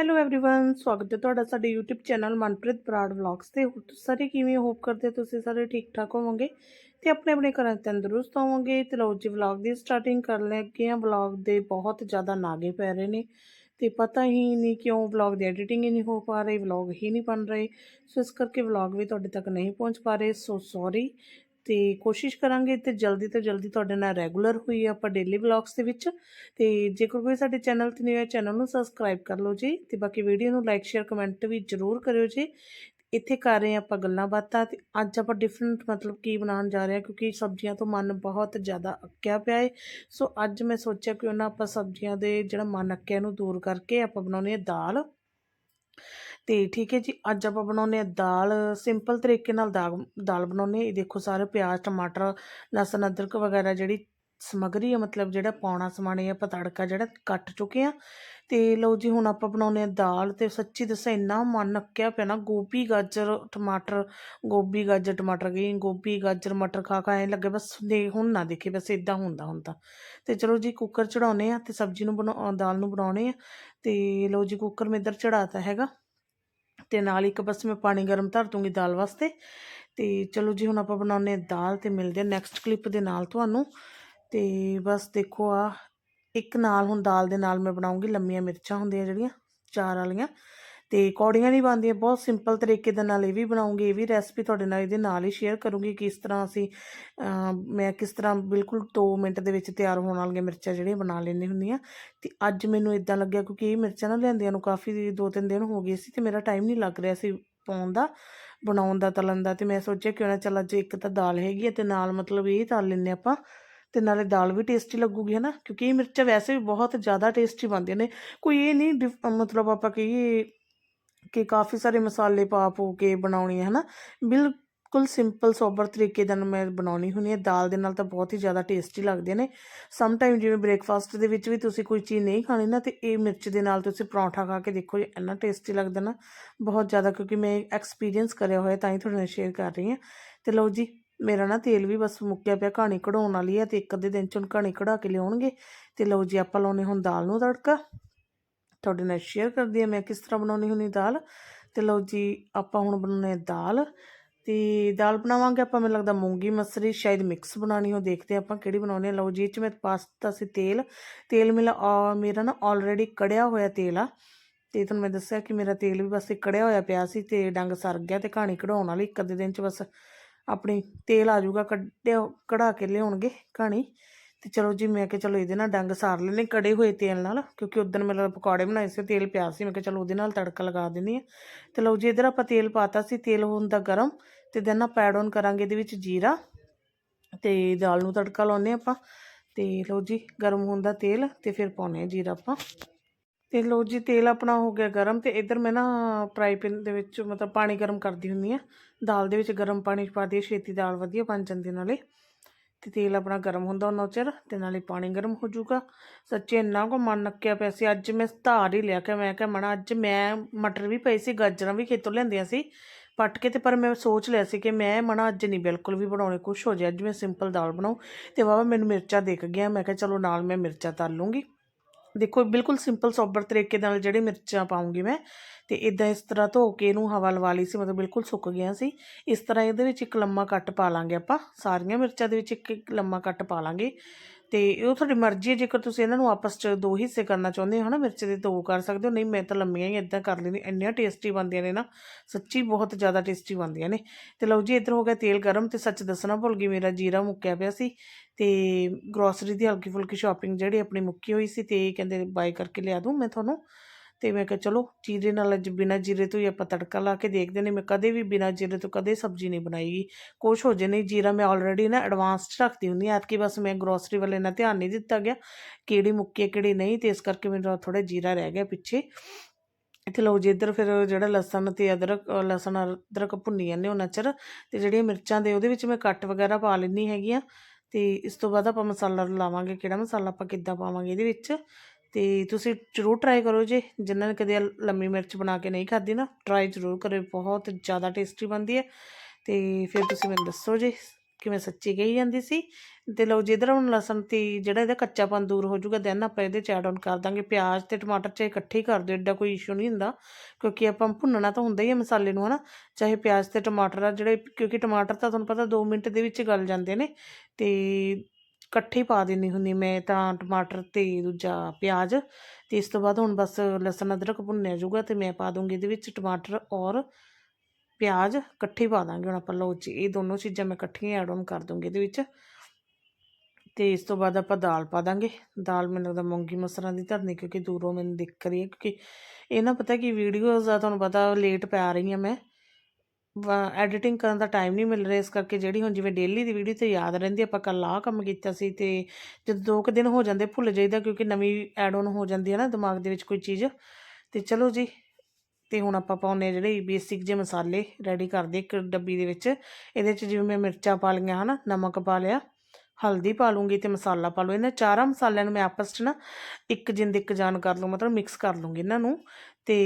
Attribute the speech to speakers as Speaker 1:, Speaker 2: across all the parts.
Speaker 1: Hello everyone ਸਵਾਗਤ ਹੈ ਤੁਹਾਡਾ ਸਾਡੇ YouTube channel Manpreet Brar vlogs ਤੇ ਹੋਰ ਤੁਸੀਂ ਸਾਰੇ ਕਿਵੇਂ ਹੋਪ ਕਰਦੇ ਹੋ ਤੁਸੀਂ ਸਾਰੇ ਠੀਕ ਠਾਕ ਹੋਵੋਗੇ ਤੇ ਆਪਣੇ ਆਪਣੇ ਘਰਾਂ 'ਚ ਤੰਦਰੁਸਤ ਹੋਵੋਗੇ ਤੇ ਲਓ ਜੀ ਵਲੌਗ ਦੀ ਸਟਾਰਟਿੰਗ ਕਰ ਲੱਗੇ ਆ ਵਲੌਗ ਦੇ ਬਹੁਤ ਜ਼ਿਆਦਾ ਨਾਗੇ ਪੈ ਰਹੇ ਨੇ ਤੇ ਪਤਾ ਹੀ ਨਹੀਂ ਕਿਉਂ ਵਲੌਗ ਦੀ ਐਡੀਟਿੰਗ ਹੀ ਨਹੀਂ ਹੋ ਪਾ ਰਹੀ ਵਲੌਗ ਹੀ ਨਹੀਂ ਬਣ ਰਹੇ ਸੋ ਇਸ ਕਰਕੇ ਵਲੌਗ ਵੀ ਤੁਹਾਡੇ ਤੱਕ ਨਹੀਂ ਪਹੁੰਚ ਪਾ ਰਹੇ ਸੋ ਸੌਰੀ ਤੇ ਕੋਸ਼ਿਸ਼ ਕਰਾਂਗੇ ਤੇ ਜਲਦੀ ਤੋਂ ਜਲਦੀ ਤੁਹਾਡੇ ਨਾਲ ਰੈਗੂਲਰ ਹੋਈ ਆਪਾਂ ਡੇਲੀ ਵਲੌਗਸ ਦੇ ਵਿੱਚ। ਤੇ ਜੇਕਰ ਕੋਈ ਸਾਡੇ ਚੈਨਲ ਤੇ ਨਹੀਂ ਹੋਇਆ ਚੈਨਲ ਨੂੰ ਸਬਸਕ੍ਰਾਈਬ ਕਰ ਲਓ ਜੀ ਤੇ ਬਾਕੀ ਵੀਡੀਓ ਨੂੰ ਲਾਈਕ ਸ਼ੇਅਰ ਕਮੈਂਟ ਵੀ ਜ਼ਰੂਰ ਕਰਿਓ ਜੀ। ਇੱਥੇ ਕਰ ਰਹੇ ਹਾਂ ਆਪਾਂ ਗੱਲਾਂ ਬਾਤਾਂ ਤੇ ਅੱਜ ਆਪਾਂ ਡਿਫਰੈਂਟ ਮਤਲਬ ਕੀ ਬਣਾਉਣ ਜਾ ਰਹੇ ਹਾਂ ਕਿਉਂਕਿ ਸਬਜ਼ੀਆਂ ਤੋਂ ਮਨ ਬਹੁਤ ਜ਼ਿਆਦਾ ਅੱਕਿਆ ਪਿਆ ਹੈ ਸੋ ਅੱਜ ਮੈਂ ਸੋਚਿਆ ਕਿ ਉਹਨਾਂ ਆਪਾਂ ਸਬਜ਼ੀਆਂ ਦੇ ਜਿਹੜਾ ਮਨ ਅੱਕਿਆ ਨੂੰ ਦੂਰ ਕਰਕੇ ਆਪਾਂ ਬਣਾਉਣੀ ਹੈ ਦਾਲ। ਤੇ ਠੀਕ ਹੈ ਜੀ, ਅੱਜ ਆਪਾਂ ਬਣਾਉਨੇ ਆ ਦਾਲ ਸਿੰਪਲ ਤਰੀਕੇ ਨਾਲ ਦਾਲ ਦਾਲ ਬਣਾਉਨੇ ਇਹ ਦੇਖੋ ਸਾਰੇ ਪਿਆਜ਼, ਟਮਾਟਰ, ਲਸਣ, ਅਦਰਕ ਵਗੈਰਾ ਜਿਹੜੀ ਸਮਗਰੀ ਆ, ਮਤਲਬ ਜਿਹੜਾ ਪਾਉਣਾ ਸਮਾਣੇ ਆਪਾਂ ਤੜਕਾ ਜਿਹੜਾ ਕੱਟ ਚੁੱਕੇ ਆ ਤੇ ਲਓ ਜੀ, ਹੁਣ ਆਪਾਂ ਬਣਾਉਨੇ ਆ ਦਾਲ ਤੇ ਸੱਚੀ ਦੱਸਾਂ ਇੰਨਾ ਮਨ ਨੱਕਿਆ ਪਿਆ ਨਾ, ਗੋਭੀ, ਗਾਜਰ, ਟਮਾਟਰ, ਗੋਭੀ, ਗਾਜਰ, ਟਮਾਟਰ ਗਈ ਗੋਭੀ, ਗਾਜਰ, ਮਟਰ ਖਾ ਖਾ ਐ ਲੱਗੇ, ਬਸ ਦੇ ਹੁਣ ਨਾ ਦੇਖੇ, ਬਸ ਇਦਾਂ ਹੁੰਦਾ ਹੁੰਦਾ। ਤੇ ਚਲੋ ਜੀ ਕੁੱਕਰ ਚੜਾਉਨੇ ਆ ਤੇ ਸਬਜ਼ੀ ਨੂੰ ਬਣਾ ਦਾਲ ਨੂੰ ਬਣਾਉਣੇ ਆ ਤੇ ਲਓ ਜੀ ਕੁੱਕਰ ਮੈਂ ਇੱਧਰ ਚੜਾਤਾ ਹੈਗਾ। ਤੇ ਨਾਲ ਇੱਕ ਬਸ ਮੈਂ ਪਾਣੀ ਗਰਮ ਧਰ ਦੂੰਗੀ ਦਾਲ ਵਾਸਤੇ। ਤੇ ਚਲੋ ਜੀ, ਹੁਣ ਆਪਾਂ ਬਣਾਉਨੇ ਆ ਦਾਲ ਤੇ ਮਿਲਦੇ ਆ ਨੈਕਸਟ ਕਲਿੱਪ ਦੇ ਨਾਲ ਤੁਹਾਨੂੰ। ਤੇ ਬਸ ਦੇਖੋ ਆ, ਇੱਕ ਨਾਲ ਹੁਣ ਦਾਲ ਦੇ ਨਾਲ ਮੈਂ ਬਣਾਉਂਗੀ ਲੰਮੀਆਂ ਮਿਰਚਾਂ ਹੁੰਦੀਆਂ ਜਿਹੜੀਆਂ, ਚਾਰ ਵਾਲੀਆਂ। ਤੇ ਕੌੜੀਆਂ ਨਹੀਂ ਬਣਦੀਆਂ, ਬਹੁਤ ਸਿੰਪਲ ਤਰੀਕੇ ਦੇ ਨਾਲ ਇਹ ਵੀ ਬਣਾਉਂਗੀ, ਇਹ ਵੀ ਰੈਸਪੀ ਤੁਹਾਡੇ ਨਾਲ ਇਹਦੇ ਨਾਲ ਹੀ ਸ਼ੇਅਰ ਕਰੂੰਗੀ ਕਿਸ ਤਰ੍ਹਾਂ ਅਸੀਂ ਮੈਂ ਕਿਸ ਤਰ੍ਹਾਂ ਬਿਲਕੁਲ 2 ਮਿੰਟ ਦੇ ਵਿੱਚ ਤਿਆਰ ਹੋਣ ਵਾਲੀਆਂ ਮਿਰਚਾਂ ਜਿਹੜੀਆਂ ਬਣਾ ਲੈਣੀ ਹੁੰਦੀਆਂ ਤੇ ਅੱਜ ਮੈਨੂੰ ਇਦਾਂ ਲੱਗਿਆ ਕਿਉਂਕਿ ਇਹ ਮਿਰਚਾਂ ਨਾ ਲਿਆਂਦੀਆਂ ਨੂੰ ਕਾਫੀ ਦੋ ਤਿੰਨ ਦਿਨ ਹੋ ਗਏ ਸੀ ਤੇ ਮੇਰਾ ਟਾਈਮ ਨਹੀਂ ਲੱਗ ਰਿਹਾ ਸੀ ਪਾਉਣ ਦਾ, ਬਣਾਉਣ ਦਾ, ਤਲਣ ਦਾ ਤੇ ਮੈਂ ਸੋਚਿਆ ਕਿਉਂ ਨਾ ਚੱਲ ਅੱਜ ਇੱਕ ਤਾਂ ਦਾਲ ਹੈਗੀ ਹੈ ਤੇ ਨਾਲ ਮਤਲਬ ਇਹ ਤਲ ਲੈਂਦੇ ਆਪਾਂ ਤੇ ਨਾਲੇ ਦਾਲ ਵੀ ਟੇਸਟੀ ਲੱਗੂਗੀ, ਹਨਾ? ਕਿਉਂਕਿ ਇਹ ਮਿਰਚਾਂ ਵੈਸੇ ਵੀ ਬਹੁਤ ਜ਼ਿਆਦਾ ਟੇਸਟੀ ਬਣਦੀਆਂ ਨੇ। ਕੋਈ ਇਹ ਨਹੀਂ ਮਤਲਬ ਆਪਾਂ ਕਹੀਏ ਕਿ ਕਾਫੀ ਸਾਰੇ ਮਸਾਲੇ ਪਾ ਪੂ ਕੇ ਬਣਾਉਣੀ ਹੈ, ਹਨਾ? ਬਿਲਕੁਲ ਸਿੰਪਲ ਸੋਬਰ ਤਰੀਕੇ ਨਾਲ ਮੈਂ ਬਣਾਉਣੀ ਹੁੰਦੀ ਹੈ। ਦਾਲ ਦੇ ਨਾਲ ਤਾਂ ਬਹੁਤ ਹੀ ਜ਼ਿਆਦਾ ਟੇਸਟੀ ਲੱਗਦੇ ਨੇ। ਸਮ ਟਾਈਮ ਜਿਵੇਂ ਬ੍ਰੇਕਫਾਸਟ ਦੇ ਵਿੱਚ ਵੀ ਤੁਸੀਂ ਕੋਈ ਚੀਜ਼ ਨਹੀਂ ਖਾਣੀ ਨਾ, ਤੇ ਇਹ ਮਿਰਚ ਦੇ ਨਾਲ ਤੁਸੀਂ ਪਰੌਂਠਾ ਖਾ ਕੇ ਦੇਖੋ, ਇੰਨਾ ਟੇਸਟੀ ਲੱਗਦਾ ਨਾ। ਬਹੁਤ ਜ਼ਿਆਦਾ, ਕਿਉਂਕਿ ਮੈਂ ਐਕਸਪੀਰੀਅੰਸ ਕਰਿਆ ਹੋਇਆ, ਤਾਂ ਹੀ ਤੁਹਾਡੇ ਨਾਲ ਸ਼ੇਅਰ ਕਰ ਰਹੀ ਹਾਂ। ਤੇ ਲਓ ਜੀ, ਮੇਰਾ ਨਾ ਤੇਲ ਵੀ ਬਸ ਮੁੱਕਿਆ ਪਿਆ ਕਹਾਣੀ ਕਢਾਉਣ ਵਾਲੀ ਹੈ, ਤੇ ਇੱਕ ਅੱਧੇ ਦਿਨ ਚ ਹੁਣ ਕਹਾਣੀ ਕਢਾ ਕੇ ਲਿਆਉਣਗੇ। ਤੇ ਲਓ ਜੀ, ਆਪਾਂ ਲਾਉਨੇ ਹੁਣ ਦਾਲ ਨੂੰ ਤੜਕਾ। ਤੁਹਾਡੇ ਨਾਲ ਸ਼ੇਅਰ ਕਰਦੀ ਹਾਂ ਮੈਂ ਕਿਸ ਤਰ੍ਹਾਂ ਬਣਾਉਣੀ ਹੁੰਦੀ ਦਾਲ। ਤੇ ਲਓ ਜੀ, ਆਪਾਂ ਹੁਣ ਬਣਾਉਣੇ ਦਾਲ। ਤੇ ਦਾਲ ਬਣਾਵਾਂਗੇ ਆਪਾਂ, ਮੈਨੂੰ ਲੱਗਦਾ ਮੂੰਗੀ ਮਸਰੀ, ਸ਼ਾਇਦ ਮਿਕਸ ਬਣਾਣੀ ਹੋ, ਦੇਖਦੇ ਆਪਾਂ ਕਿਹੜੀ ਬਣਾਉਣੀ ਹੈ। ਲਓ ਜੀ, ਇਹ ਚ ਮੈਂ ਪਾਸਤਾ ਸੀ, ਤੇਲ। ਤੇਲ ਮੇਰਾ ਮੇਰਾ ਨਾ ਆਲਰੇਡੀ ਕੜਿਆ ਹੋਇਆ ਤੇਲ ਆ। ਤੇ ਤੁਹਾਨੂੰ ਮੈਂ ਦੱਸਿਆ ਕਿ ਮੇਰਾ ਤੇਲ ਵੀ ਬਸ ਕੜਿਆ ਹੋਇਆ ਪਿਆ ਸੀ ਤੇ ਡੰਗ ਸਰ ਗਿਆ ਤੇ ਕਹਾਣੀ ਕਢਾਉਣ ਵਾਲੀ ਇੱਕ ਅੱਧੇ ਦਿਨ ਚ ਬਸ ਆਪਣੀ ਤੇਲ ਆ ਜਾਊਗਾ, ਕੱਢਿਆ, ਕਢਾ ਕੇ ਲਿਆਉਣਗੇ ਕਹਾਣੀ। ਤੇ ਚਲੋ ਜੀ ਮੈਂ ਕਿਹਾ ਚਲੋ ਇਹਦੇ ਨਾਲ ਡੰਗ ਸਾਰ ਲੈਣੇ ਕੜੇ ਹੋਏ ਤੇਲ ਨਾਲ, ਕਿਉਂਕਿ ਉਦੋਂ ਮੈਂ ਪਕੌੜੇ ਬਣਾਏ ਸੀ, ਤੇਲ ਪਿਆ ਸੀ, ਮੈਂ ਕਿਹਾ ਚਲੋ ਉਹਦੇ ਨਾਲ ਤੜਕਾ ਲਗਾ ਦਿੰਦੀ ਆ ਤੇ ਲਓ ਜੀ ਇਧਰ ਆਪਾਂ ਤੇਲ ਪਾਤਾ ਸੀ, ਤੇਲ ਹੋਣ ਦਾ ਗਰਮ, ਤੇ ਦੈਨ ਆਪਾਂ ਐਡ ਔਨ ਕਰਾਂਗੇ ਇਹਦੇ ਵਿੱਚ ਜੀਰਾ, ਤੇ ਦਾਲ ਨੂੰ ਤੜਕਾ ਲਾਉਨੇ ਆਪਾਂ। ਤੇ ਲਓ ਜੀ ਗਰਮ ਹੁੰਦਾ ਤੇਲ, ਤੇ ਫਿਰ ਪਾਉਨੇ ਆ ਜੀਰਾ ਆਪਾਂ। ਤੇ ਲਓ ਜੀ ਤੇਲ ਆਪਣਾ ਹੋ ਗਿਆ ਗਰਮ, ਤੇ ਇਧਰ ਮੈਂ ਨਾ ਫਰਾਈ ਪੈਨ ਦੇ ਵਿੱਚ ਮਤਲਬ ਪਾਣੀ ਗਰਮ ਕਰਦੀ ਹੁੰਦੀ ਆ ਦਾਲ ਦੇ ਵਿੱਚ ਗਰਮ ਪਾਣੀ ਪਾ ਦਈਏ, ਛੇਤੀ ਦਾਲ ਵਧੀਆ ਬਣ ਜਾਂਦੀ ਨਾਲੇ। ਤੇ ਤੇਲ ਆਪਣਾ ਗਰਮ ਹੁੰਦਾ ਉਹਨਾਂ ਚਿਰ ਤੇ ਨਾਲੇ ਪਾਣੀ ਗਰਮ ਹੋ ਜਾਊਗਾ। ਸੱਚੇ ਇੰਨਾ ਕੋ ਮਨ ਨੱਕਿਆ ਪਿਆ ਸੀ। ਅੱਜ ਮੈਂ ਧਾਰ ਹੀ ਲਿਆ ਕਿ ਮੈਂ ਕਿਹਾ ਮਣਾ ਅੱਜ ਮੈਂ ਮਟਰ ਵੀ ਪਏ ਸੀ, ਗਾਜਰਾਂ ਵੀ ਖੇਤੋਂ ਲੈਂਦੀਆਂ ਸੀ ਪੱਟ ਕੇ ਤੇ ਪਰ ਮੈਂ ਸੋਚ ਲਿਆ ਸੀ ਕਿ ਮੈਂ ਮਣਾ ਅੱਜ ਨਹੀਂ ਬਿਲਕੁਲ ਵੀ ਬਣਾਉਣੇ ਕੁਛ ਹੋ ਜਾਏ। ਅੱਜ ਮੈਂ ਸਿੰਪਲ ਦਾਲ ਬਣਾਉ ਤੇ ਵਾਵਾ ਮੈਨੂੰ ਮਿਰਚਾਂ ਦੇਖ ਗਿਆ। ਮੈਂ ਕਿਹਾ, ਚਲੋ ਨਾਲ ਮੈਂ ਮਿਰਚਾਂ ਤਲ ਲੂੰਗੀ। ਦੇਖੋ, ਬਿਲਕੁਲ ਸਿੰਪਲ ਸੋਬਰ ਤਰੀਕੇ ਨਾਲ ਜਿਹੜੇ ਮਿਰਚਾਂ ਪਾਉਂਗੀ ਮੈਂ ਤੇ ਇਦਾਂ ਇਸ ਤਰ੍ਹਾਂ ਧੋ ਕੇ ਇਹਨੂੰ ਹਵਾ ਲਵਾ ਲਈ ਸੀ, ਮਤਲਬ ਬਿਲਕੁਲ ਸੁੱਕ ਗਿਆ ਸੀ। ਇਸ ਤਰ੍ਹਾਂ ਇਹਦੇ ਵਿੱਚ ਇੱਕ ਲੰਮਾ ਕੱਟ ਪਾ ਲਾਂਗੇ ਆਪਾਂ, ਸਾਰੀਆਂ ਮਿਰਚਾਂ ਦੇ ਵਿੱਚ ਇੱਕ ਇੱਕ ਲੰਮਾ ਕੱਟ ਪਾ ਲਾਂਗੇ। ਤੇ ਉਹ ਤੁਹਾਡੀ ਮਰਜ਼ੀ ਹੈ, ਜੇਕਰ ਤੁਸੀਂ ਇਹਨਾਂ ਨੂੰ ਆਪਸ 'ਚ ਦੋ ਹਿੱਸੇ ਕਰਨਾ ਚਾਹੁੰਦੇ ਹੋ ਨਾ ਮਿਰਚ ਦੇ ਦੋ ਕਰ ਸਕਦੇ ਹੋ, ਨਹੀਂ ਮੈਂ ਤਾਂ ਲੰਮੀਆਂ ਹੀ ਇਦਾਂ ਕਰ ਲੈਂਦੀ, ਇੰਨੀਆਂ ਟੇਸਟੀ ਬਣਦੀਆਂ ਨੇ ਨਾ, ਸੱਚੀ ਬਹੁਤ ਜ਼ਿਆਦਾ ਟੇਸਟੀ ਬਣਦੀਆਂ ਨੇ। ਤੇ ਲਓ ਜੀ, ਇੱਧਰ ਹੋ ਗਿਆ ਤੇਲ ਗਰਮ ਤੇ ਸੱਚ ਦੱਸਣਾ ਭੁੱਲ ਗਈ, ਮੇਰਾ ਜੀਰਾ ਮੁੱਕਿਆ ਪਿਆ ਸੀ ਤੇ ਗਰੋਸਰੀ ਦੀ ਹਲਕੀ ਫੁਲਕੀ ਸ਼ਾਪਿੰਗ ਜਿਹੜੀ ਆਪਣੀ ਮੁੱਕੀ ਹੋਈ ਸੀ ਤੇ ਕਹਿੰਦੇ ਬਾਏ ਕਰਕੇ ਲਿਆ ਦੂੰ, ਮੈਂ ਤੁਹਾਨੂੰ ਤੇ ਮੈਂ ਕਿਹਾ ਚਲੋ ਜੀਰੇ ਨਾਲ ਅੱਜ ਬਿਨਾ ਜੀਰੇ ਤੋਂ ਹੀ ਆਪਾਂ ਤੜਕਾ ਲਾ ਕੇ ਦੇਖਦੇ ਨੇ, ਮੈਂ ਕਦੇ ਵੀ ਬਿਨਾ ਜੀਰੇ ਤੋਂ ਕਦੇ ਸਬਜ਼ੀ ਨਹੀਂ ਬਣਾਈਗੀ ਕੁਛ ਹੋ ਜੇ ਨਹੀਂ, ਜੀਰਾ ਮੈਂ ਆਲਰੇਡੀ ਨਾ ਐਡਵਾਂਸ 'ਚ ਰੱਖਦੀ ਹੁੰਦੀ ਆ ਐਤਕੀ ਬਸ ਮੈਂ ਗਰੋਸਰੀ ਵਾਲੇ ਨਾਲ ਧਿਆਨ ਨਹੀਂ ਦਿੱਤਾ ਗਿਆ, ਕਿਹੜੀ ਮੁੱਕੀ ਹੈ, ਕਿਹੜੀ ਨਹੀਂ, ਤੇ ਇਸ ਕਰਕੇ ਮੇਰਾ ਥੋੜਾ ਜੀਰਾ ਰਹਿ ਗਿਆ ਪਿੱਛੇ। ਇੱਥੇ ਲਓ ਜੀ, ਇੱਧਰ ਫਿਰ ਜਿਹੜਾ ਲਸਣ ਤੇ ਅਦਰਕ ਲਸਣ, ਅਦਰਕ ਭੁੰਨੀ ਜਾਂਦੇ ਉਹਨਾਂ ਚਿਰ, ਤੇ ਜਿਹੜੀਆਂ ਮਿਰਚਾਂ ਦੇ ਉਹਦੇ ਵਿੱਚ ਮੈਂ ਕੱਟ ਵਗੈਰਾ ਪਾ ਲੈਣੀ ਹੈਗੀ ਆ ਤੇ ਇਸ ਤੋਂ ਬਾਅਦ ਆਪਾਂ ਮਸਾਲਾ ਲਾਵਾਂਗੇ, ਕਿਹੜਾ ਮਸਾਲਾ ਆਪਾਂ ਕਿੱਦਾਂ ਪਾਵਾਂਗੇ ਇਹਦੇ ਵਿੱਚ? ਤੇ ਤੁਸੀਂ ਜ਼ਰੂਰ ਟਰਾਈ ਕਰੋ ਜੇ। ਜਿਨ੍ਹਾਂ ਨੇ ਕਦੇ ਲੰਮੀ ਮਿਰਚ ਬਣਾ ਕੇ ਨਹੀਂ ਖਾਧੀ ਨਾ ਟਰਾਈ ਜ਼ਰੂਰ ਕਰਿਓ। ਬਹੁਤ ਜ਼ਿਆਦਾ ਟੇਸਟੀ ਬਣਦੀ ਹੈ। ਤੇ ਫਿਰ ਤੁਸੀਂ ਮੈਨੂੰ ਦੱਸੋ ਜੇ ਕਿਵੇਂ ਸੱਚੀ ਕਹੀ ਜਾਂਦੀ ਸੀ। ਤੇ ਲਓ ਜੀ ਇੱਧਰ ਹੁਣ ਲਸਣ ਤੇ ਜਿਹੜਾ ਇਹਦਾ ਕੱਚਾਪਨ ਦੂਰ ਹੋ ਜਾਊਗਾ ਦੈਨ ਆਪਾਂ ਇਹਦੇ ਚ ਐਡ ਆਨ ਕਰ ਦਾਂਗੇ। ਪਿਆਜ਼ ਤੇ ਟਮਾਟਰ ਚਾਹੇ ਇਕੱਠੇ ਹੀ ਕਰ ਦਿਓ ਐਡਾ ਕੋਈ ਇਸ਼ੂ ਨਹੀਂ ਹੁੰਦਾ। ਕਿਉਂਕਿ ਆਪਾਂ ਭੁੰਨਣਾ ਤਾਂ ਹੁੰਦਾ ਹੀ ਹੈ ਮਸਾਲੇ ਨੂੰ, ਹਨਾ। ਚਾਹੇ ਪਿਆਜ਼ ਤੇ ਟਮਾਟਰ ਆ, ਜਿਹੜੇ ਕਿਉਂਕਿ ਟਮਾਟਰ ਤਾਂ ਤੁਹਾਨੂੰ ਪਤਾ 2 ਮਿੰਟ ਦੇ ਵਿੱਚ ਗਲ ਜਾਂਦੇ ਨੇ। ਤੇ ਇਕੱਠੇ ਪਾ ਦਿੰਦੀ ਹੁੰਦੀ, ਮੈਂ ਤਾਂ ਟਮਾਟਰ ਤੇ ਦੂਜਾ ਪਿਆਜ਼ ਤੇ ਇਸ ਤੋਂ ਬਾਅਦ ਹੁਣ ਬਸ ਲਸਣ ਅਦਰਕ ਭੁੰਨਿਆ ਜਾਊਗਾ ਤੇ ਮੈਂ ਪਾ ਦੂੰਗੀ ਇਹਦੇ ਵਿੱਚ ਟਮਾਟਰ ਔਰ ਪਿਆਜ਼ ਇਕੱਠੇ ਪਾ ਦਾਂਗੇ ਹੁਣ ਆਪਾਂ ਲਓ ਜੀ, ਇਹ ਦੋਨੋਂ ਚੀਜ਼ਾਂ ਮੈਂ ਇਕੱਠੀਆਂ ਐਡ ਆਨ ਕਰ ਦੂੰਗੀ ਇਹਦੇ ਵਿੱਚ ਤੇ ਇਸ ਤੋਂ ਬਾਅਦ ਆਪਾਂ ਦਾਲ ਪਾ ਦਾਂਗੇ। ਦਾਲ ਮੈਨੂੰ ਲੱਗਦਾ ਮੂੰਗੀ ਮਸਰਾਂ ਦੀ ਧਰਨੀ ਕਿਉਂਕਿ ਦੂਰੋਂ ਮੈਨੂੰ ਦਿਖ ਰਹੀ ਹੈ ਕਿਉਂਕਿ ਇਹ ਨਾ ਪਤਾ ਕਿ ਵੀਡੀਓਜ਼ ਆ ਤੁਹਾਨੂੰ ਪਤਾ ਲੇਟ ਪਾ ਰਹੀ ਹਾਂ ਮੈਂ। ਐਡੀਟਿੰਗ ਕਰਨ ਦਾ ਟਾਈਮ ਨਹੀਂ ਮਿਲ ਰਿਹਾ, ਇਸ ਕਰਕੇ ਜਿਹੜੀ ਹੁਣ ਜਿਵੇਂ ਡੇਲੀ ਦੀ ਵੀਡੀਓ ਤੇ ਯਾਦ ਰਹਿੰਦੀ, ਆਪਾਂ ਕੱਲ ਆਹ ਕੰਮ ਕੀਤਾ ਸੀ ਤੇ ਜਦੋਂ ਦੋ ਕੁ ਦਿਨ ਹੋ ਜਾਂਦੇ ਭੁੱਲ ਜਾਈਦਾ ਕਿਉਂਕਿ ਨਵੀਂ ਐਡ ਆਨ ਹੋ ਜਾਂਦੀ ਹੈ ਨਾ ਦਿਮਾਗ ਦੇ ਵਿੱਚ ਕੋਈ ਚੀਜ਼। ਤੇ ਚਲੋ ਜੀ, ਤੇ ਹੁਣ ਆਪਾਂ ਪਾਉਨੇ ਆ ਜਿਹੜੇ ਬੇਸਿਕ ਜੇ ਮਸਾਲੇ ਰੈਡੀ ਕਰਦੇ ਇੱਕ ਡੱਬੀ ਦੇ ਵਿੱਚ। ਇਹਦੇ 'ਚ ਜਿਵੇਂ ਮੈਂ ਮਿਰਚਾਂ ਪਾ ਲਈਆਂ, ਹਨਾ, ਨਮਕ ਪਾ ਲਿਆ, ਹਲਦੀ ਪਾ ਲੂੰਗੀ ਤੇ ਮਸਾਲਾ ਪਾ ਲਓ ਇਹਨਾਂ ਚਾਰਾਂ ਮਸਾਲਿਆਂ ਨੂੰ ਮੈਂ ਆਪਸ 'ਚ ਨਾ ਇੱਕ ਜਿੰਦ ਇੱਕ ਜਾਨ ਕਰ ਲੂੰ, ਮਤਲਬ ਮਿਕਸ ਕਰ ਲੂੰਗੀ ਇਹਨਾਂ ਨੂੰ। ਤੇ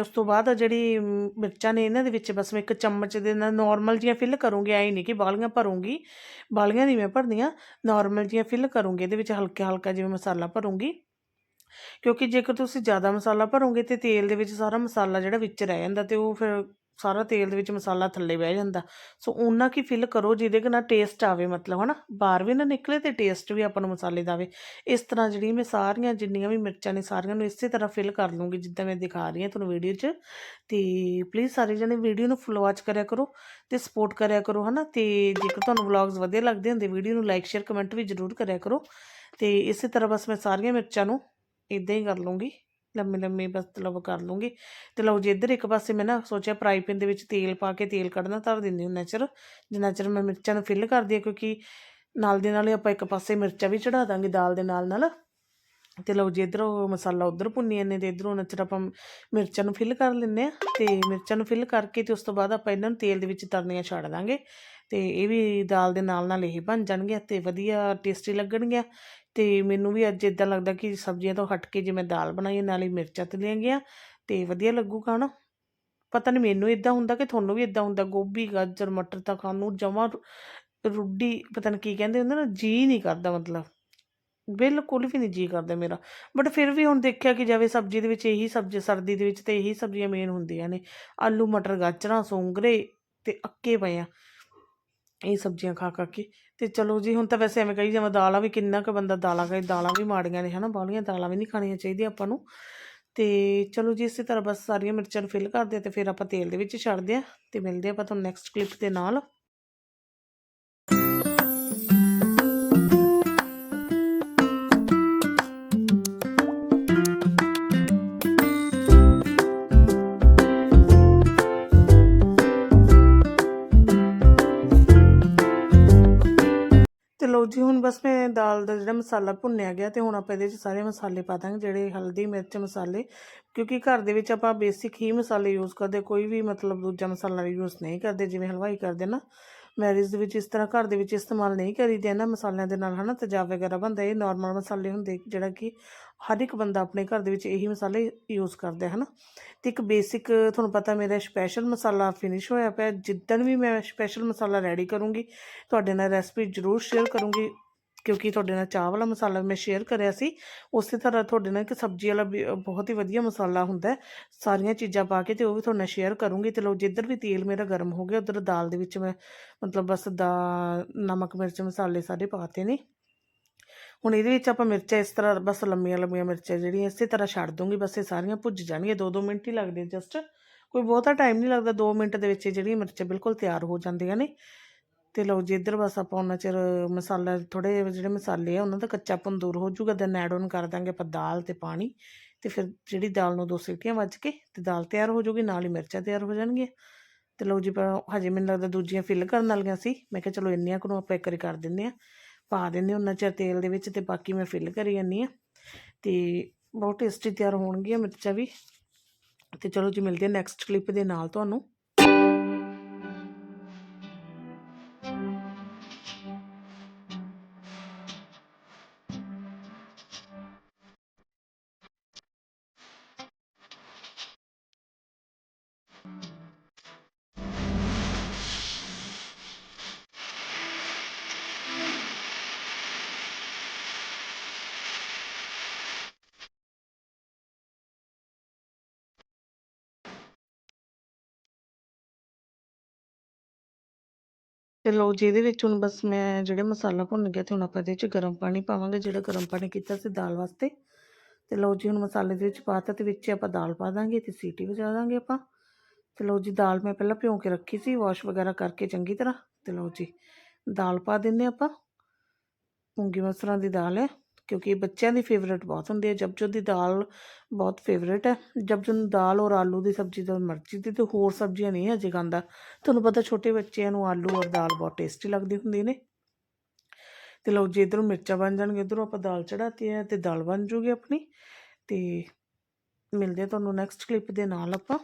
Speaker 1: ਉਸ ਤੋਂ ਬਾਅਦ ਜਿਹੜੀ ਮਿਰਚਾਂ ਨੇ ਇਹਨਾਂ ਦੇ ਵਿੱਚ ਬਸ ਮੈਂ ਇੱਕ ਚਮਚ ਦੇ ਨਾਲ ਨਾਰਮਲ ਜੀਆਂ ਫਿਲ ਕਰੂੰਗੀ, ਐ ਨਹੀਂ ਕਿ ਬਾਲੀਆਂ ਭਰੂੰਗੀ। ਬਾਲੀਆਂ ਨਹੀਂ ਮੈਂ ਭਰਦੀਆਂ ਨਾਰਮਲ ਜੀਆਂ ਫਿਲ ਕਰੂੰਗੀ, ਇਹਦੇ ਵਿੱਚ ਹਲਕਾ ਹਲਕਾ ਜਿਵੇਂ ਮਸਾਲਾ ਭਰੂੰਗੀ। ਕਿਉਂਕਿ ਜੇਕਰ ਤੁਸੀਂ ਜ਼ਿਆਦਾ ਮਸਾਲਾ ਭਰੋਗੇ ਤੇ ਤੇਲ ਦੇ ਵਿੱਚ ਸਾਰਾ ਮਸਾਲਾ ਜਿਹੜਾ ਵਿੱਚ ਰਹਿ ਜਾਂਦਾ ਤੇ ਉਹ ਫਿਰ ਸਾਰਾ ਤੇਲ ਦੇ ਵਿੱਚ ਮਸਾਲਾ ਥੱਲੇ ਬਹਿ ਜਾਂਦਾ। ਸੋ ਉਹਨਾਂ ਕੀ ਫਿਲ ਕਰੋ ਜਿਹਦੇ ਨਾਲ ਟੇਸਟ ਆਵੇ ਮਤਲਬ, ਹਨਾ? ਬਾਹਰ ਵੀ ਨਾ ਨਿਕਲੇ ਤੇ ਟੇਸਟ ਵੀ ਆਪਾਂ ਨੂੰ ਮਸਾਲੇ ਦਾ ਆਵੇ। ਇਸ ਤਰ੍ਹਾਂ ਜਿਹੜੀ ਮੈਂ ਸਾਰੀਆਂ, ਜਿੰਨੀਆਂ ਵੀ ਮਿਰਚਾਂ ਨੇ ਸਾਰੀਆਂ ਨੂੰ ਇਸੇ ਤਰ੍ਹਾਂ ਫਿਲ ਕਰ ਲੂੰਗੀ ਜਿੱਦਾਂ ਮੈਂ ਦਿਖਾ ਰਹੀ ਹਾਂ ਤੁਹਾਨੂੰ ਵੀਡੀਓ 'ਚ। ਤੇ ਪਲੀਜ਼ ਸਾਰੇ ਜਣੇ ਵੀਡੀਓ ਨੂੰ ਫੁੱਲ ਵਾਚ ਕਰਿਆ ਕਰੋ ਤੇ ਸਪੋਰਟ ਕਰਿਆ ਕਰੋ, ਹਨਾ? ਤੇ ਜੇਕਰ ਤੁਹਾਨੂੰ ਵਲੌਗਸ ਵਧੀਆ ਲੱਗਦੇ ਹੁੰਦੇ ਵੀਡੀਓ ਨੂੰ ਲਾਈਕ ਸ਼ੇਅਰ ਕਮੈਂਟ ਵੀ ਜ਼ਰੂਰ ਕਰਿਆ ਕਰੋ। ਤੇ ਇਸੇ ਤਰ੍ਹਾਂ ਬਸ ਮੈਂ ਸਾਰੀਆਂ ਮਿਰਚਾਂ ਨੂੰ ਇਦਾਂ ਹੀ ਕਰ ਲੂੰਗੀ ਲੰਮੀ ਲੰਮੀ ਬਸ ਤਲਬ ਕਰ ਲੂੰਗੀ। ਤੇ ਲਓ ਜੀ ਇੱਧਰ ਇੱਕ ਪਾਸੇ ਮੈਂ ਨਾ ਸੋਚਿਆ ਫਰਾਈ ਪੈਨ ਦੇ ਵਿੱਚ ਤੇਲ ਪਾ ਕੇ ਤੇਲ ਕੱਢਣਾ ਧਰ ਦਿੰਦੀ ਹੁੰਦੀ ਚਿਰ। ਜਿੰਨਾ ਚਿਰ ਮੈਂ ਮਿਰਚਾਂ ਨੂੰ ਫਿਲ ਕਰਦੀ ਹਾਂ ਕਿਉਂਕਿ ਨਾਲ ਦੇ ਨਾਲ ਹੀ ਆਪਾਂ ਇੱਕ ਪਾਸੇ ਮਿਰਚਾਂ ਵੀ ਚੜਾ ਦਾਂਗੇ ਦਾਲ ਦੇ ਨਾਲ ਨਾਲ। ਤੇ ਲਓ ਜੀ ਇੱਧਰ ਉਹ ਮਸਾਲਾ ਉਧਰ ਭੁੰਨੀ ਜਾਂਦੇ ਤੇ ਇੱਧਰੋਂ ਨਚਰ ਆਪਾਂ ਮਿਰਚਾਂ ਨੂੰ ਫਿਲ ਕਰ ਲੈਂਦੇ ਆ ਤੇ ਮਿਰਚਾਂ ਨੂੰ ਫਿਲ ਕਰਕੇ ਤੇ ਉਸ ਤੋਂ ਬਾਅਦ ਆਪਾਂ ਇਹਨਾਂ ਨੂੰ ਤੇਲ ਦੇ ਵਿੱਚ ਤਰਨੀਆਂ ਛੱਡ ਦਾਂਗੇ। ਤੇ ਇਹ ਵੀ ਦਾਲ ਦੇ ਨਾਲ ਨਾਲ ਇਹ ਬਣ ਜਾਣਗੇ ਤੇ ਵਧੀਆ ਟੇਸਟੀ ਲੱਗਣਗੇ ਤੇ ਮੈਨੂੰ ਵੀ ਅੱਜ ਇਦਾਂ ਲੱਗਦਾ ਕਿ ਸਬਜ਼ੀਆਂ ਤੋਂ ਹਟ ਕੇ ਜੇ ਮੈਂ ਦਾਲ ਬਣਾਈ, ਨਾਲੇ ਮਿਰਚਾਂ ਤਲੀਆਂ ਗਿਆ ਤੇ ਵਧੀਆ ਲੱਗੂਗਾ ਨਾ ਪਤਾ ਨਹੀਂ ਮੈਨੂੰ ਇਦਾਂ ਹੁੰਦਾ ਕਿ ਤੁਹਾਨੂੰ ਵੀ ਇਦਾਂ ਹੁੰਦਾ, ਗੋਭੀ, ਗਾਜਰ, ਮਟਰ ਤਾਂ ਖਾਣ ਨੂੰ ਜਮਾ ਰੁੱਡੀ, ਪਤਾ ਨਹੀਂ ਕੀ ਕਹਿੰਦੇ ਹੁੰਦੇ ਨਾ, ਜੀ ਨਹੀਂ ਕਰਦਾ ਮਤਲਬ। ਬਿਲਕੁਲ ਵੀ ਨਹੀਂ ਜੀ ਕਰਦਾ ਮੇਰਾ। ਬਟ ਫਿਰ ਵੀ ਹੁਣ ਦੇਖਿਆ ਕਿ ਜਾਵੇ ਸਬਜ਼ੀ ਦੇ ਵਿੱਚ ਇਹੀ ਸਬਜ਼ੀ, ਸਰਦੀ ਦੇ ਵਿੱਚ ਤੇ ਇਹੀ ਸਬਜ਼ੀਆਂ ਮੇਨ ਹੁੰਦੀਆਂ ਨੇ। ਆਲੂ, ਮਟਰ, ਗਾਜਰਾਂ, ਸੋਂਗਰੇ ਤੇ ਅੱਕੇ ਪਏ ਆ। ਇਹ ਸਬਜ਼ੀਆਂ ਖਾ ਖਾ ਕੇ ਤੇ ਚਲੋ ਜੀ, ਹੁਣ ਤਾਂ ਵੈਸੇ ਐਵੇਂ ਕਹੀ ਜਾਵਾਂ, ਦਾਲਾਂ ਵੀ ਕਿੰਨਾ ਕੁ ਬੰਦਾ ਦਾਲਾਂ ਖਾਏ, ਦਾਲਾਂ ਵੀ ਮਾੜੀਆਂ ਨੇ, ਹਨਾ, ਬਾਹਲੀਆਂ ਦਾਲਾਂ ਵੀ ਨਹੀਂ ਖਾਣੀਆਂ ਚਾਹੀਦੀਆਂ ਆਪਾਂ ਨੂੰ। ਤੇ ਚਲੋ ਜੀ, ਇਸੇ ਤਰ੍ਹਾਂ ਬਸ ਸਾਰੀਆਂ ਮਿਰਚਾਂ ਨੂੰ ਫਿਲ ਕਰਦੇ ਆ ਤੇ ਫਿਰ ਆਪਾਂ ਤੇਲ ਦੇ ਵਿੱਚ ਛੱਡਦੇ ਆ ਤੇ ਮਿਲਦੇ ਆਪਾਂ ਤੁਹਾਨੂੰ ਨੈਕਸਟ ਕਲਿੱਪ ਦੇ ਨਾਲ। ਜਿਹੜਾ ਮਸਾਲਾ ਭੁੰਨਿਆ ਗਿਆ ਤੇ ਹੁਣ ਆਪਾਂ ਇਹਦੇ 'ਚ ਸਾਰੇ ਮਸਾਲੇ ਪਾ ਦਾਂਗੇ, ਜਿਹੜੇ ਹਲਦੀ, ਮਿਰਚ ਮਸਾਲੇ। ਕਿਉਂਕਿ ਘਰ ਦੇ ਵਿੱਚ ਆਪਾਂ ਬੇਸਿਕ ਹੀ ਮਸਾਲੇ ਯੂਜ਼ ਕਰਦੇ, ਕੋਈ ਵੀ ਮਤਲਬ ਦੂਜਾ ਮਸਾਲਾ ਯੂਜ਼ ਨਹੀਂ ਕਰਦੇ, ਜਿਵੇਂ ਹਲਵਾਈ ਕਰਦੇ ਨਾ। ਮੈਰਿਜ ਦੇ ਵਿੱਚ ਇਸ ਤਰ੍ਹਾਂ ਘਰ ਦੇ ਵਿੱਚ ਇਸਤੇਮਾਲ ਨਹੀਂ ਕਰੀਦੇ ਇਹਨਾਂ ਮਸਾਲਿਆਂ ਦੇ ਨਾਲ ਹਨਾ ਤੇਜ਼ਾਬ ਵਗੈਰਾ ਬਣਦਾ, ਇਹ ਨਾਰਮਲ ਮਸਾਲੇ ਹੁੰਦੇ, ਜਿਹੜਾ ਕਿ ਹਰ ਇੱਕ ਬੰਦਾ ਆਪਣੇ ਘਰ ਦੇ ਵਿੱਚ ਇਹੀ ਮਸਾਲੇ ਯੂਜ਼ ਕਰਦਾ ਹੈ ਨਾ ਤੇ ਇੱਕ ਬੇਸਿਕ, ਤੁਹਾਨੂੰ ਪਤਾ ਮੇਰਾ ਸਪੈਸ਼ਲ ਮਸਾਲਾ ਫਿਨਿਸ਼ ਹੋਇਆ ਪਿਆ, ਜਿੱਦਣ ਵੀ ਮੈਂ ਸਪੈਸ਼ਲ ਮਸਾਲਾ ਰੈਡੀ ਕਰੂੰਗੀ, ਤੁਹਾਡੇ ਨਾਲ ਰੈਸਪੀ ਜ਼ਰੂਰ ਸ਼ੇਅਰ ਕਰੂੰਗੀ। ਕਿਉਂਕਿ ਤੁਹਾਡੇ ਨਾਲ ਚਾਹ ਵਾਲਾ ਮਸਾਲਾ ਮੈਂ ਸ਼ੇਅਰ ਕਰਿਆ ਸੀ, ਉਸੇ ਤਰ੍ਹਾਂ ਤੁਹਾਡੇ ਨਾਲ ਇੱਕ ਸਬਜ਼ੀ ਵਾਲਾ ਵੀ ਬਹੁਤ ਹੀ ਵਧੀਆ ਮਸਾਲਾ ਹੁੰਦਾ ਸਾਰੀਆਂ ਚੀਜ਼ਾਂ ਪਾ ਕੇ ਤੇ ਉਹ ਵੀ ਤੁਹਾਡੇ ਨਾਲ ਸ਼ੇਅਰ ਕਰੂੰਗੀ। ਤੇ ਲੋ ਜਿੱਧਰ ਵੀ ਤੇਲ ਮੇਰਾ ਗਰਮ ਹੋ ਗਿਆ, ਉਧਰ ਦਾਲ ਦੇ ਵਿੱਚ ਮੈਂ ਮਤਲਬ ਬਸ ਦਾ, ਨਮਕ, ਮਿਰਚ ਮਸਾਲੇ ਸਾਰੇ ਪਾਤੇ ਨੇ। ਹੁਣ ਇਹਦੇ ਵਿੱਚ ਆਪਾਂ ਮਿਰਚਾਂ ਇਸ ਤਰ੍ਹਾਂ ਬਸ ਲੰਮੀਆਂ ਲੰਮੀਆਂ ਮਿਰਚਾਂ ਜਿਹੜੀਆਂ, ਇਸੇ ਤਰ੍ਹਾਂ ਛੱਡ ਦੂੰਗੀ। ਬਸ ਇਹ ਸਾਰੀਆਂ ਭੁੱਜ ਜਾਣਗੀਆਂ 2-2 ਮਿੰਟ ਹੀ ਲੱਗਦੇ ਜਸਟ ਕੋਈ ਬਹੁਤਾ ਟਾਈਮ ਨਹੀਂ ਲੱਗਦਾ 2 ਮਿੰਟ ਦੇ ਵਿੱਚ ਇਹ ਜਿਹੜੀਆਂ ਮਿਰਚਾਂ ਬਿਲਕੁਲ ਤਿਆਰ ਹੋ ਜਾਂਦੀਆਂ ਨੇ। ਤੇ ਲਓ ਜੀ, ਇੱਧਰ ਬਸ ਆਪਾਂ ਉਹਨਾਂ ਚਿਰ ਮਸਾਲਾ ਥੋੜੇ ਜਿਹੜੇ ਮਸਾਲੇ ਆ, ਉਹਨਾਂ ਦਾ ਕੱਚਾਪਨ ਦੂਰ ਹੋ ਜਾਊਗਾ ਦੈਨ ਐਡ ਔਨ ਕਰ ਦਾਂਗੇ ਆਪਾਂ ਦਾਲ ਤੇ ਪਾਣੀ ਤੇ ਫਿਰ ਜਿਹੜੀ ਦਾਲ ਨੂੰ ਦੋ ਸੀਟੀਆਂ ਵੱਜ ਕੇ ਤੇ ਦਾਲ ਤਿਆਰ ਹੋ ਜਾਊਗੀ, ਨਾਲ ਹੀ ਮਿਰਚਾਂ ਤਿਆਰ ਹੋ ਜਾਣਗੀਆਂ। ਤੇ ਲਓ ਜੀ ਪਰ ਹਜੇ ਮੈਨੂੰ ਲੱਗਦਾ ਦੂਜੀਆਂ ਫਿਲ ਕਰਨ ਵਾਲੀਆਂ ਸੀ, ਮੈਂ ਕਿਹਾ ਚਲੋ ਇੰਨੀਆਂ ਕੁ ਨੂੰ ਆਪਾਂ ਇੱਕ ਵਾਰੀ ਕਰ ਦਿੰਦੇ ਆ ਪਾ ਦਿੰਦੇ ਉਹਨਾਂ ਚਿਰ ਤੇਲ ਦੇ ਵਿੱਚ ਤੇ ਬਾਕੀ ਮੈਂ ਫਿਲ ਕਰੀ ਜਾਂਦੀ ਆ ਤੇ ਬਹੁਤ ਟੇਸਟੀ ਤਿਆਰ ਹੋਣਗੀਆਂ ਮਿਰਚਾਂ ਵੀ। ਤੇ ਚਲੋ ਜੀ, ਮਿਲਦੇ ਆ ਨੈਕਸਟ ਕਲਿੱਪ ਦੇ ਨਾਲ ਤੁਹਾਨੂੰ। ਤੇ ਲਓ ਜੀ, ਇਹਦੇ ਵਿੱਚ ਹੁਣ ਬਸ ਮੈਂ ਜਿਹੜੇ ਮਸਾਲਾ ਭੁੰਨ ਗਿਆ ਤੇ ਹੁਣ ਆਪਾਂ ਇਹਦੇ ਵਿੱਚ ਗਰਮ ਪਾਣੀ ਪਾਵਾਂਗੇ, ਜਿਹੜਾ ਗਰਮ ਪਾਣੀ ਕੀਤਾ ਸੀ ਦਾਲ ਵਾਸਤੇ। ਤੇ ਲਓ ਜੀ, ਹੁਣ ਮਸਾਲੇ ਦੇ ਵਿੱਚ ਪਾਤਾ ਤੇ ਵਿੱਚ ਆਪਾਂ ਦਾਲ ਪਾ ਦਾਂਗੇ ਤੇ ਸੀਟੀ ਵਜਾ ਦਾਂਗੇ ਆਪਾਂ। ਤੇ ਲਓ ਜੀ, ਦਾਲ ਮੈਂ ਪਹਿਲਾਂ ਭਿਉਂ ਕੇ ਰੱਖੀ ਸੀ, ਵਾਸ਼ ਵਗੈਰਾ ਕਰਕੇ ਚੰਗੀ ਤਰ੍ਹਾਂ। ਤੇ ਲਓ ਜੀ, ਦਾਲ ਪਾ ਦਿੰਦੇ ਆਪਾਂ। ਮੂੰਗੀ ਮਸਰਾਂ ਦੀ ਦਾਲ ਹੈ। ਕਿਉਂਕਿ ਬੱਚਿਆਂ ਦੀ ਫੇਵਰੇਟ ਬਹੁਤ ਹੁੰਦੀ ਹੈ। ਜਬਜੋ ਦੀ ਦਾਲ ਬਹੁਤ ਫੇਵਰੇਟ ਹੈ। ਜਬਜੋ ਨੂੰ ਦਾਲ ਔਰ ਆਲੂ ਦੀ ਸਬਜ਼ੀ ਤਾਂ ਮਰਜ਼ੀ ਦੀ ਤੇ ਹੋਰ ਸਬਜ਼ੀਆਂ ਨਹੀਂ ਅਜੇ ਖਾਂਦਾ। ਤੁਹਾਨੂੰ ਪਤਾ ਛੋਟੇ ਬੱਚਿਆਂ ਨੂੰ ਆਲੂ ਔਰ ਦਾਲ ਬਹੁਤ ਟੇਸਟੀ ਲੱਗਦੀ ਹੁੰਦੀ ਨੇ। ਤੇ ਲਓ ਜੇ ਇਧਰੋਂ ਮਿਰਚਾਂ ਬਣ ਜਾਣਗੇ ਇਧਰੋਂ ਆਪਾਂ ਦਾਲ ਚੜਾਤੀ ਹੈ ਤੇ ਦਾਲ ਬਣ ਜੂਗੀ ਆਪਣੀ। ਤੇ ਮਿਲਦੇ ਆ ਤੁਹਾਨੂੰ ਨੈਕਸਟ ਕਲਿੱਪ ਦੇ ਨਾਲ ਆਪਾਂ।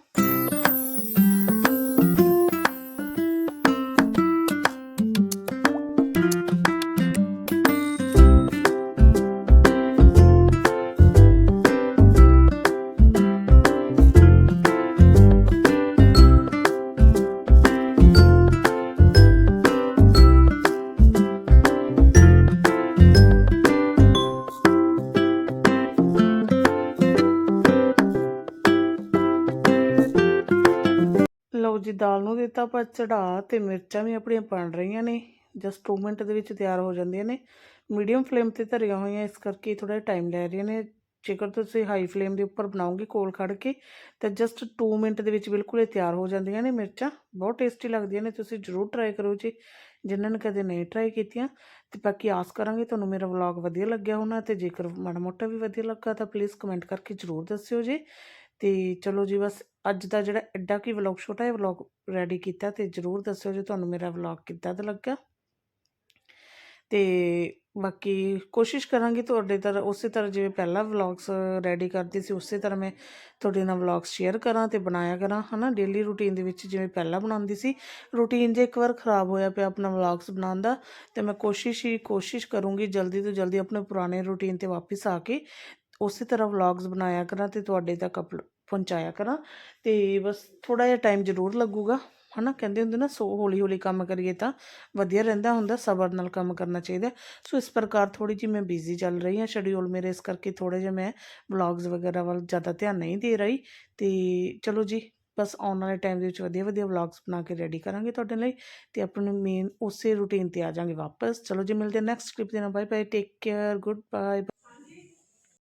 Speaker 1: ਦਾਲ ਨੂੰ ਦਿੱਤਾ, ਆਪਾਂ ਚੜਾ ਤੇ ਮਿਰਚਾਂ ਵੀ ਆਪਣੀਆਂ ਬਣ ਰਹੀਆਂ ਨੇ ਜਸਟ 2 ਮਿੰਟ ਦੇ ਵਿੱਚ ਤਿਆਰ ਹੋ ਜਾਂਦੀਆਂ ਨੇ। ਮੀਡੀਅਮ ਫਲੇਮ ਤੇ ਧਰੀਆਂ ਹੋਈਆਂ, ਇਸ ਕਰਕੇ ਥੋੜਾ ਟਾਈਮ ਲੈ ਰਹੀਆਂ ਨੇ। ਜੇਕਰ ਤੁਸੀਂ ਹਾਈ ਫਲੇਮ ਦੇ ਉੱਪਰ ਬਣਾਓਗੇ ਕੋਲ ਖੜ ਕੇ, ਤਾਂ ਜਸਟ 2 ਮਿੰਟ ਦੇ ਵਿੱਚ ਬਿਲਕੁਲ ਇਹ ਤਿਆਰ ਹੋ ਜਾਂਦੀਆਂ ਨੇ ਮਿਰਚਾਂ। ਬਹੁਤ ਟੇਸਟੀ ਲੱਗਦੀਆਂ ਨੇ, ਤੁਸੀਂ ਜ਼ਰੂਰ ਟਰਾਈ ਕਰੋ ਜੀ, ਜਿਨ੍ਹਾਂ ਨੇ ਕਦੇ ਨਹੀਂ ਟਰਾਈ ਕੀਤੀਆਂ। ਤੇ ਬਾਕੀ ਆਸ ਕਰਾਂਗੇ ਤੁਹਾਨੂੰ ਮੇਰਾ ਵਲੌਗ ਵਧੀਆ ਲੱਗਿਆ ਹੋਣਾ, ਤੇ ਜੇਕਰ ਮਾੜਾ ਮੋਟਾ ਵੀ ਵਧੀਆ ਲੱਗਾ, ਤਾਂ ਪਲੀਜ਼ ਕਮੈਂਟ ਕਰਕੇ ਜ਼ਰੂਰ ਦੱਸਿਓ ਜੀ। ਅਤੇ ਚਲੋ ਜੀ ਬਸ ਅੱਜ ਦਾ ਜਿਹੜਾ ਐਡਾ ਕੀ ਵਲੌਗ ਛੋਟਾ ਜਿਹਾ ਵਲੌਗ ਰੈਡੀ ਕੀਤਾ ਤੇ ਜਰੂਰ ਦੱਸਿਓ ਜੇ ਤੁਹਾਨੂੰ ਮੇਰਾ ਵਲੌਗ ਕਿੱਦਾਂ ਦਾ ਲੱਗਾ। ਤੇ ਬਾਕੀ ਕੋਸ਼ਿਸ਼ ਕਰਾਂਗੀ ਤੁਹਾਡੇ ਤਰ੍ਹਾਂ ਉਸੇ ਤਰ੍ਹਾਂ ਜਿਵੇਂ ਪਹਿਲਾਂ ਵਲੌਗਸ ਰੈਡੀ ਕਰਦੀ ਸੀ ਉਸੇ ਤਰ੍ਹਾਂ ਮੈਂ ਤੁਹਾਡੇ ਨਾਲ ਵਲੌਗਸ ਸ਼ੇਅਰ ਕਰਾਂ ਤੇ ਬਣਾਇਆ ਕਰਾਂ, ਹਨਾ? ਡੇਲੀ ਰੂਟੀਨ ਦੇ ਵਿੱਚ ਜਿਵੇਂ ਪਹਿਲਾਂ ਬਣਾਉਂਦੀ ਸੀ ਰੂਟੀਨ ਜੇ ਇੱਕ ਵਾਰ ਖਰਾਬ ਹੋਇਆ ਪਿਆ ਆਪਣਾ ਵਲੌਗਸ ਬਣਾਉਣ ਦਾ, ਤੇ ਮੈਂ ਕੋਸ਼ਿਸ਼ ਹੀ ਕੋਸ਼ਿਸ਼ ਕਰੂੰਗੀ ਜਲਦੀ ਤੋਂ ਜਲਦੀ ਆਪਣੇ ਪੁਰਾਣੇ ਰੂਟੀਨ ਤੇ ਵਾਪਸ ਆ ਕੇ ਉਸੇ ਤਰ੍ਹਾਂ ਵਲੌਗਸ ਬਣਾਇਆ ਕਰਾਂ ਤੇ ਤੁਹਾਡੇ ਤੱਕ ਅਪਲੋ ਪਹੁੰਚਾਇਆ ਕਰਾਂ, ਤੇ ਬਸ ਥੋੜਾ ਜਿਹਾ ਟਾਈਮ ਜ਼ਰੂਰ ਲੱਗੂਗਾ, ਹਨਾ? ਕਹਿੰਦੇ ਹੁੰਦੇ ਨਾ, ਸੋ ਹੌਲੀ ਹੌਲੀ ਕੰਮ ਕਰੀਏ ਤਾਂ ਵਧੀਆ ਰਹਿੰਦਾ ਹੁੰਦਾ, ਸਬਰ ਨਾਲ ਕੰਮ ਕਰਨਾ ਚਾਹੀਦਾ। ਸੋ ਇਸ ਪ੍ਰਕਾਰ ਥੋੜੀ ਜਿਹੀ ਮੈਂ ਬਿਜ਼ੀ ਚੱਲ ਰਹੀ ਹਾਂ ਸ਼ਡਿਊਲ ਮੇਰੇ ਇਸ ਕਰਕੇ ਥੋੜਾ ਜਿਹਾ ਮੈਂ ਵਲੌਗਸ ਵਗੈਰਾ ਵੱਲ ਜ਼ਿਆਦਾ ਧਿਆਨ ਨਹੀਂ ਦੇ ਰਹੀ। ਤੇ ਚਲੋ ਜੀ, ਬਸ ਆਉਣ ਵਾਲੇ ਟਾਈਮ ਦੇ ਵਿੱਚ ਵਧੀਆ ਵਧੀਆ ਵਲੌਗਸ ਬਣਾ ਕੇ ਰੈਡੀ ਕਰਾਂਗੇ ਤੁਹਾਡੇ ਲਈ ਤੇ ਆਪਣੇ ਮੇਨ ਉਸੇ ਰੂਟੀਨ ਤੇ ਆ ਜਾਾਂਗੇ ਵਾਪਸ। ਚਲੋ ਜੀ, ਮਿਲਦੇ ਨੈਕਸਟ ਕਲਿੱਪ ਦੇ ਨਾਲ। Bye bye take care good bye